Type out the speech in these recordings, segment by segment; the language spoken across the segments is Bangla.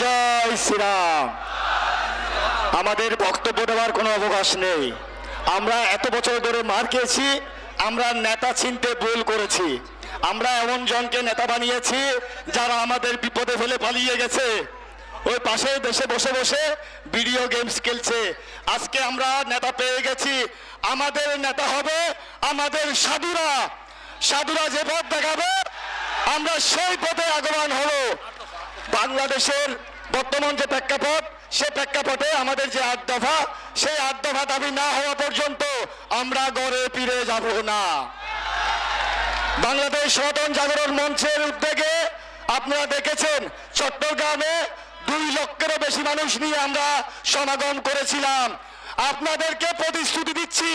জয় শ্রীরাম। আমাদের বক্তব্য দেওয়ার কোনো অবকাশ নেই। আমরা এত বছর ধরে মার খেয়েছি, আমরা নেতা চিনতে ভুল করেছি। আমরা এমন জনকে নেতা বানিয়েছি, যারা আমাদের বিপদে ফেলে পালিয়ে গেছে। ওই পাশে দেশে বসে বসে ভিডিও গেমস খেলছে। আজকে আমরা নেতা পেয়ে গেছি। আমাদের নেতা হবে আমাদের সাধুরা। সাধুরা যে পথ দেখাবে, আমরা সেই পথে আগমন হলো বাংলাদেশের বর্তমান যে প্রেক্ষাপট, সে প্রেক্ষাপটে আমাদের যে আট দফা, সেই আট দফা দাবি না হওয়া পর্যন্ত আমরা গড়ে ফিরে যাব না। বাংলাদেশ সনাতন জাগরণ মঞ্চের উদ্যোগে আপনারা দেখেছেন, চট্টগ্রামে দুই লক্ষেরও বেশি মানুষ নিয়ে আমরা সমাগম করেছিলাম। আপনাদেরকে প্রতিশ্রুতি দিচ্ছি,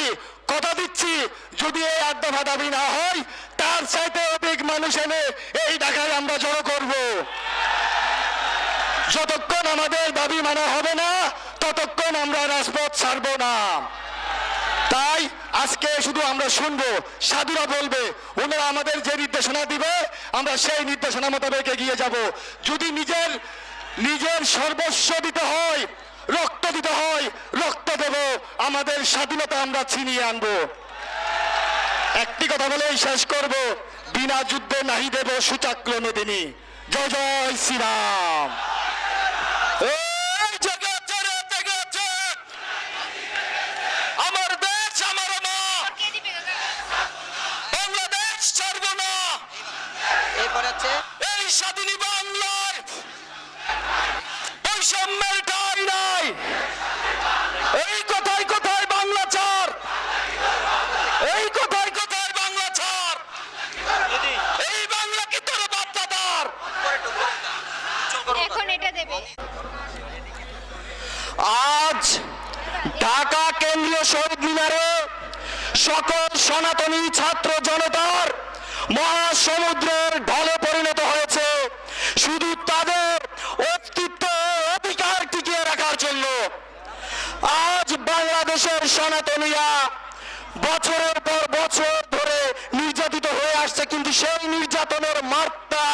কথা দিচ্ছি, যদি এই আট দফা দাবি না হয়, তার চাইতে অধিক মানুষ এনে এই ঢাকায় আমরা জড়ো করব। যতক্ষণ আমাদের দাবি মানা হবে না, ততক্ষণ আমরা রাজপথ ছাড়বো না। তাই আজকে শুধু আমরা শুনব, সাধুরা বলবে, ওনারা আমাদের যে নির্দেশনা দিবে, আমরা সেই নির্দেশনা মোতাবেক এগিয়ে যাব। যদি নিজের নিজের সর্বস্ব দিতে হয়, রক্ত দিতে হয়, রক্ত দেব, আমাদের স্বাধীনতা আমরা ছিনিয়ে আনব। একটি কথা বলেই শেষ করব, বিনা যুদ্ধে নাহি দেব সুচাক্র মেদিনী জয় জয়, শ্রীরাম এই জগৎ জোরে জগৎ আমার দেশ আমার মা বাংলাদেশ ছাড়বো না এরপর এই স্বাধীনী বাংলায় বৈষম্যের ঠাই নাই। এই কথায় কথায় বাংলা ছাড়। এই কথায় কথায় বাংলা ছাড়। এই বাংলা কি তোর বাচ্চাদার? এখন এটা দেবে। আজ ঢাকা কেন্দ্রীয় শহীদ মিনারে সকল সনাতনী ছাত্র জনতার মহাসমুদ্রের ঢলে পরিণত হয়েছে। শুধু তাদের অস্তিত্ব অধিকার টিকিয়ে রাখার জন্য। আজ বাংলাদেশের সনাতনীরা বছরের পর বছর ধরে নির্যাতিত হয়ে আসছে, কিন্তু সেই নির্যাতনের মাত্রা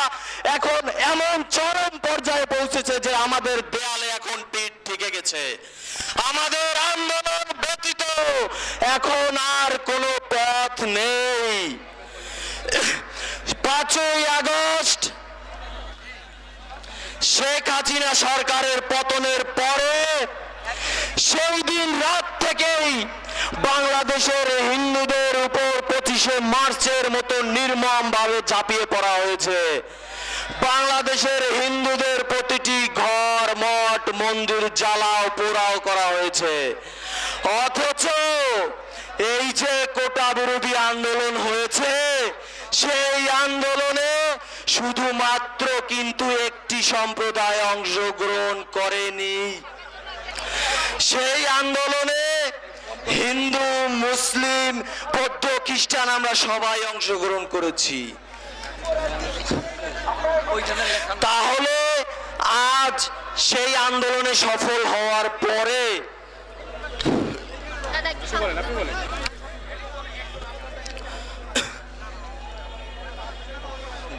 এখন এমন চরম পর্যায়ে পৌঁছেছে যে আমাদের দেয়ালে এখন পিঠ ঠেকে গেছে। আমাদের আন্দোলন ব্যতীত এখন আর কোনো পথ নেই। পাঁচই আগস্ট, শেখ হাসিনা সরকারের পতনের পরে সেই দিন রাত থেকেই বাংলাদেশের হিন্দুদের উপর পঁচিশে মার্চের মতো নির্মম ভাবে ঝাঁপিয়ে পড়া হয়েছে। বাংলাদেশের হিন্দুদের প্রতিটি ঘর, মঠ, মন্দির জ্বালাও পোড়াও করা হয়েছে। অথচ এই যে কোটা বিরোধী আন্দোলন হয়েছে সেই আন্দোলনে। শুধুমাত্র কিন্তু একটি সম্প্রদায় অংশগ্রহণ করেনি। সেই আন্দোলনে হিন্দু, মুসলিম, বৌদ্ধ, খ্রিস্টান আমরা সবাই অংশগ্রহণ করেছি। তাহলে আজ সেই আন্দোলনে সফল হওয়ার পরে দাদা একটু সামনে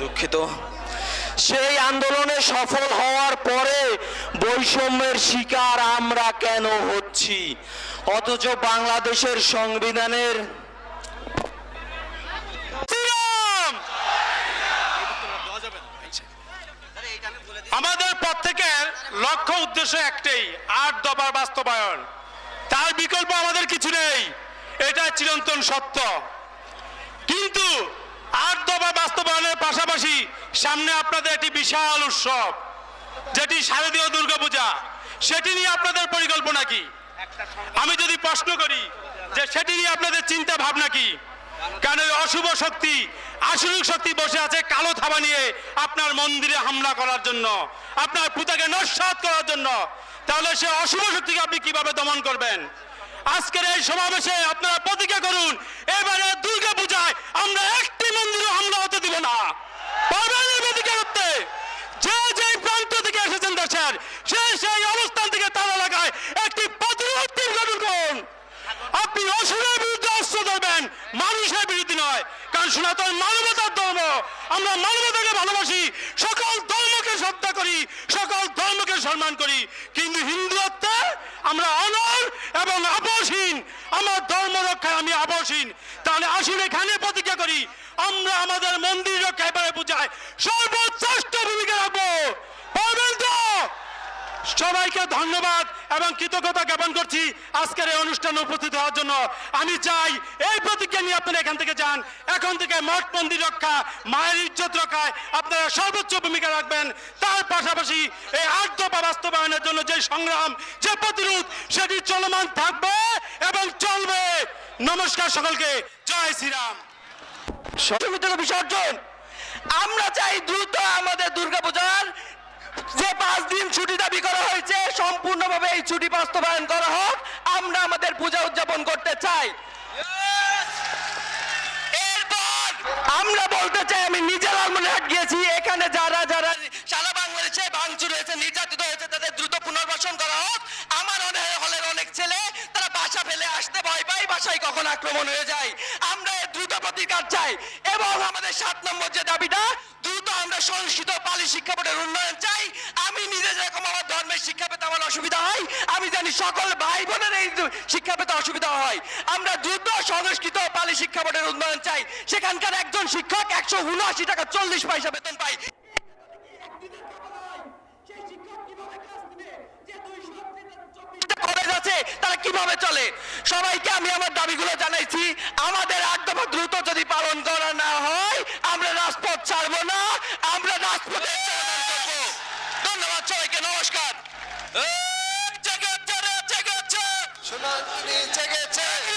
দুঃখিত। সেই আন্দোলনে সফল হওয়ার পরে বৈষম্যের শিকার আমরা কেন হচ্ছি? অথচ বাংলাদেশের সংবিধানের আমাদের প্রত্যেকের লক্ষ্য উদ্দেশ্য একটাই, আট দফার বাস্তবায়ন। তার বিকল্প আমাদের কিছু নেই এটা চিরন্তন সত্য। কিন্তু আট দফা বাস্তবায়নের পাশাপাশি সামনে আপনাদের একটি বিশাল উৎসব, যেটি শারদীয় দুর্গাপূজা। সেটি নিয়ে আপনাদের পরিকল্পনা কি? আমি যদি প্রশ্ন করি যে সেটি নিয়ে আপনাদের চিন্তা ভাবনা কি? কারণ ওই অশুভ শক্তি, আসরিক শক্তি বসে আছে কালো থাবা নিয়ে আপনার মন্দিরে হামলা করার জন্য, আপনার পুতাকে নস্বাত করার জন্য। তাহলে সে অশুভ শক্তিকে আপনি কীভাবে দমন করবেন? আজকের এই সমাবেশে আপনারা প্রতিজ্ঞা করুন, এবারে দুর্গা পূজায় আমরা একটি মন্দিরে হামলা হতে দিব না। পারবেন এই প্রতিজ্ঞা করতে। যে যে প্রান্ত থেকে এসেছেন দেশের, সে সেই অবস্থান থেকে তার এলাকায় একটি প্রতিরোধ গঠন করুন। আপনি অসুরের বিরুদ্ধে অস্ত্র ধরবেন, মানুষের বিরুদ্ধে নয় কারণ সনাতন মানবতার ধর্ম। আমরা মানবতাকে ভালোবাসি, সকল ধর্মকে শ্রদ্ধা করি, সকল ধর্মকে সম্মান করি। কিন্তু হিন্দুত্বে আমরা অনর এবং আপসহীন। আমার ধর্ম রক্ষায় আমি আপসহীন। তাহলে আসুন এখানে প্রতিজ্ঞা করি, আমরা আমাদের মন্দির রক্ষায় পূজায় সর্বশ্রেষ্ঠ ভূমিকা রাখব। তো? সবাইকে ধন্যবাদ এবং কৃতজ্ঞতা জ্ঞাপন করছি আজকের এই অনুষ্ঠানে উপস্থিত হওয়ার জন্য। আমি চাই এই প্রতিজ্ঞা নিয়ে আপনারা এখান থেকে যান। এখন থেকে মঠ মন্দির রক্ষা, মায়ের ইজ্জত রক্ষায় আপনারা সর্বোচ্চ ভূমিকা রাখবেন। তার পাশাপাশি এই আর্দ্রপা বাস্তবায়নের জন্য যে সংগ্রাম, যে প্রতিরোধ, সেটি চলমান থাকবে এবং চলবে। নমস্কার সকলকে। জয় শ্রীরাম। সমিতির বিসর্জন। আমরা চাই দ্রুত আমাদের দুর্গাপূজার যে পাঁচ দিন ছুটি দাবি করা হয়েছে সম্পূর্ণভাবে এই ছুটি বাস্তবায়ন করা হোক, আমরা আমাদের পূজা উদযাপন করতে চাই। আমরা বলতে চাই, আমি নিজে গিয়েছি, এখানে যারা যারা সারা বাংলাদেশে ভাঙচুর হয়েছে, নির্যাতিত হয়েছে, তাদের দ্রুত পুনর্বাসন করা হোক। আমার অনেক হলের অনেক ছেলে, তারা বাসা ফেলে আসতে ভয় পায়, বাসায় কখন আক্রমণ হয়ে যায়। আমরা দ্রুত প্রতিকার চাই। এবং আমাদের সাত নম্বর যে দাবিটা দ্রুত আমরা সংস্কৃত পালি শিক্ষা বোর্ডের উন্নয়ন চাই। আমি নিজে যেরকম আমার ধর্মের শিক্ষা পেতে আমার অসুবিধা হয়, আমি জানি সকল ভাই বোনের এই শিক্ষা পেতে অসুবিধা হয়। আমরা দ্রুত সংস্কৃত পালি শিক্ষা বোর্ডের উন্নয়ন চাই। সেখানকার একজন শিক্ষক একশো উনআশি টাকা চল্লিশ পয়সা বেতন পায়। কলেজ আছে তারা কীভাবে চলে? সবাইকে আমি আমার দাবিগুলো জানাইছি, আমাদের একদম দ্রুত যদি পালন করা না হয়, আমরা রাজপথ ছাড়বো না, আমরা রাজপথে ধন্যবাদ সবাইকে, নমস্কার। জেগেছে। জেগেছে জেগেছে।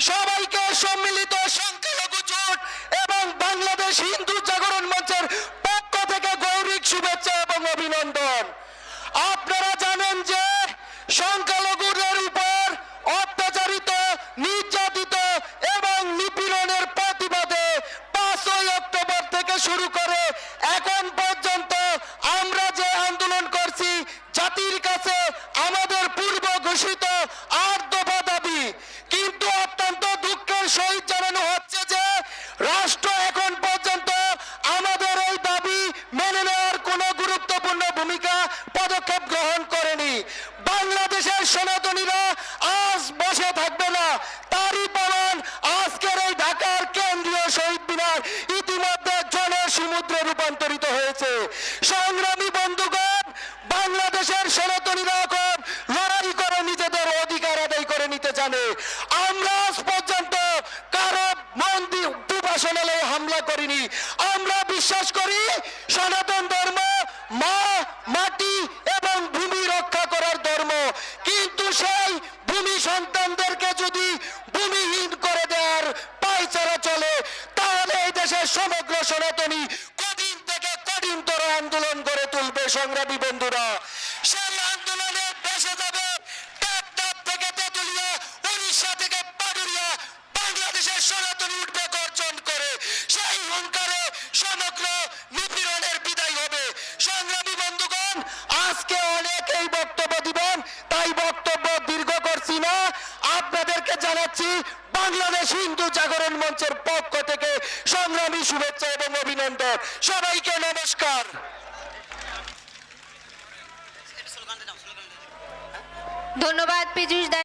সবাইকে সম্মিলিত সহিত জানানো হচ্ছে যে রাষ্ট্র এখন পর্যন্ত আমাদের এই দাবি মেনে নেওয়ার কোনো গুরুত্বপূর্ণ ভূমিকা পদক্ষেপ গ্রহণ করেনি। বাংলাদেশের সনাতনীরা আজ বসে থাকবে না। তারই প্রমাণ আজকের এই ঢাকার কেন্দ্রীয় শহীদ মিনার ইতিমধ্যে জনের সমুদ্রে রূপান্তরিত হয়েছে। সংগ্রামী বন্ধুগণ, বাংলাদেশের সনাতনীরা এখন লড়াই করে নিজেদের অধিকার আদায় করে নিতে জানে আমরা আজ পর্যন্ত কারও মন্দির উপাসনালয়ে হামলা করিনি। আমরা বিশ্বাস করি সনাতন ধর্ম মা, মাটি এবং ভূমি রক্ষা করার ধর্ম। কিন্তু সেই ভূমি সন্তানদেরকে যদি ভূমিহীন করে দেওয়ার পায়চারা চলে, তাহলে এই দেশের সমগ্র সনাতনী কদিন থেকে কঠিনতর আন্দোলন করে তুলবে সংগ্রামী বন্ধুরা। সেই আন্দোলনে জানাচ্ছি বাংলাদেশ হিন্দু জাগরণ মঞ্চের পক্ষ থেকে সংগ্রামী শুভেচ্ছা এবং অভিনন্দন। সবাইকে নমস্কার। ধন্যবাদ, পীযুষ